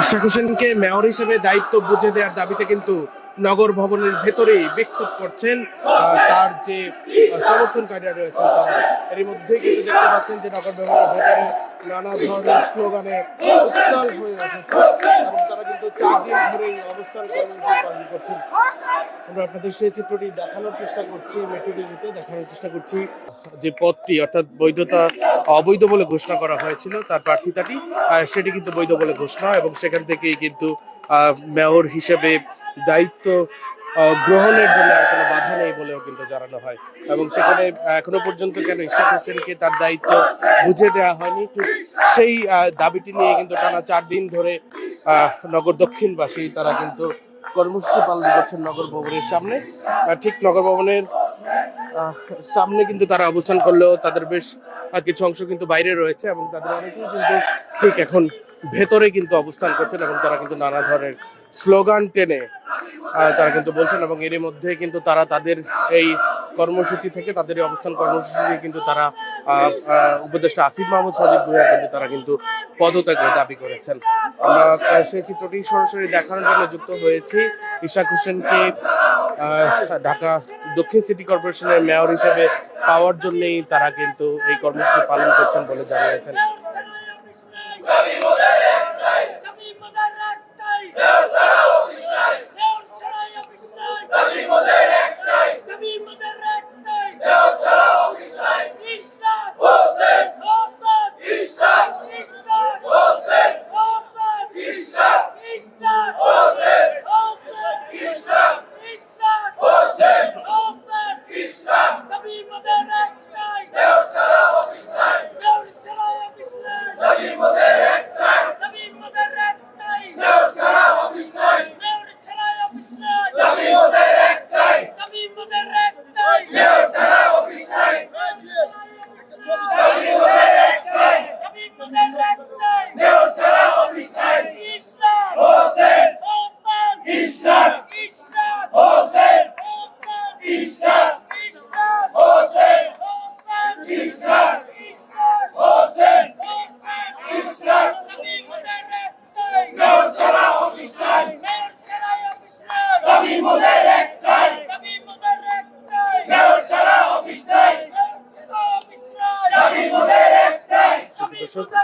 ইশাক হোসেনকে মেয়র হিসেবে দায়িত্ব বুঝে দেওয়ার দাবিতে কিন্তু নগর ভবনের ভেতরেই বিক্ষোভ করছেন তার যে সমর্থনকারীরা রয়েছেন তারা। এর মধ্যে কিন্তু দেখতে পাচ্ছেন যে নগর ভবনের ভেতরে নানা ধরনের স্লোগানে উত্তাল হয়ে উঠেছে তারা কিন্তু চার দিন ধরেই অবস্থান কর্মসূচি করছেন। আমরা আপনাদের সেই চিত্রটি দেখানোর চেষ্টা করছি মেট্রো দেখানোর চেষ্টা করছি। যে পদটি, অর্থাৎ বৈধতা, অবৈধ বলে ঘোষণা করা হয়েছিল, তার প্রার্থিতাটি সেটি কিন্তু বৈধ বলে ঘোষণা এবং সেখান থেকেই কিন্তু মেয়র হিসেবে দায়িত্ব গ্রহণের জন্য আর কোনো বাধা নেই বলেও কিন্তু জানানো হয়। এবং সেখানে এখনও পর্যন্ত কেন ইশাক হোসেনকে তার দায়িত্ব বুঝে দেওয়া হয়নি। ঠিক সেই দাবিটি নিয়ে কিন্তু টানা চার দিন ধরে নগর দক্ষিণবাসী, তারা কিন্তু কর্মসূচি পালন করছেন নগর ভবনের সামনে। ঠিক নগর ভবনের সামনে কিন্তু তারা অবস্থান করলেও তাদের বেশ কিছু অংশ কিন্তু বাইরে রয়েছে এবং তাদের অনেকেই কিন্তু ঠিক এখন ভেতরে কিন্তু অবস্থান করছেন এবং তারা কিন্তু নানা ধরনের স্লোগান টেনে তারা কিন্তু বলছেন এবং এরই মধ্যে কিন্তু তারা তাদের এই কর্মসূচি থেকে তাদের এই অবস্থান কর্মসূচি কিন্তু তারা উপদেষ্টা আসিফ মাহমুদ সজিব ভুইয়া কিন্তু তারা কিন্তু পদত্যাগের দাবি করেছেন। আমরা সেই চিত্রটি সরাসরি দেখানোর জন্য যুক্ত হয়েছি। ইশাক হোসেনকে ঢাকা দক্ষিণ সিটি কর্পোরেশনের মেয়র হিসেবে পাওয়ার জন্যই তারা কিন্তু এই কর্মসূচি পালন করছেন বলে জানিয়েছেন।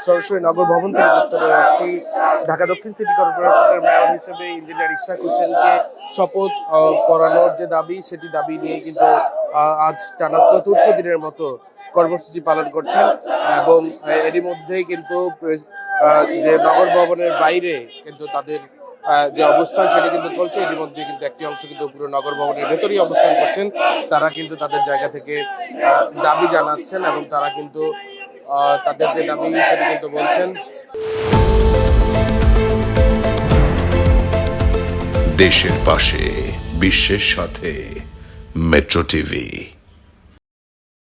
সরাসরি নগর ভবন থেকে ঢাকা দক্ষিণ সিটি কর্পোরেশনের মেয়র হিসেবে ইঞ্জিনিয়ার ইশাক হোসেনকে শপথ করানোর যে দাবি সেটি দাবি নিয়ে কিন্তু আজ টানা চতুর্থ দিনের মতো কর্মসূচি পালন করছেন। এবং এরই মধ্যেই কিন্তু আহ, যে নগর ভবনের বাইরে কিন্তু তাদের যে অবস্থান সেটা কিন্তু চলছে এরই মধ্যে কিন্তু একটি অংশ কিন্তু পুরো নগর ভবনের ভেতরেই অবস্থান করছেন। তারা কিন্তু তাদের জায়গা থেকে দাবি জানাচ্ছেন এবং তারা কিন্তু তাদের যে দাবি সেটা কিন্তু বলছেন। দেশের পাশে, বিশ্বের সাথে, মেট্রো টিভি।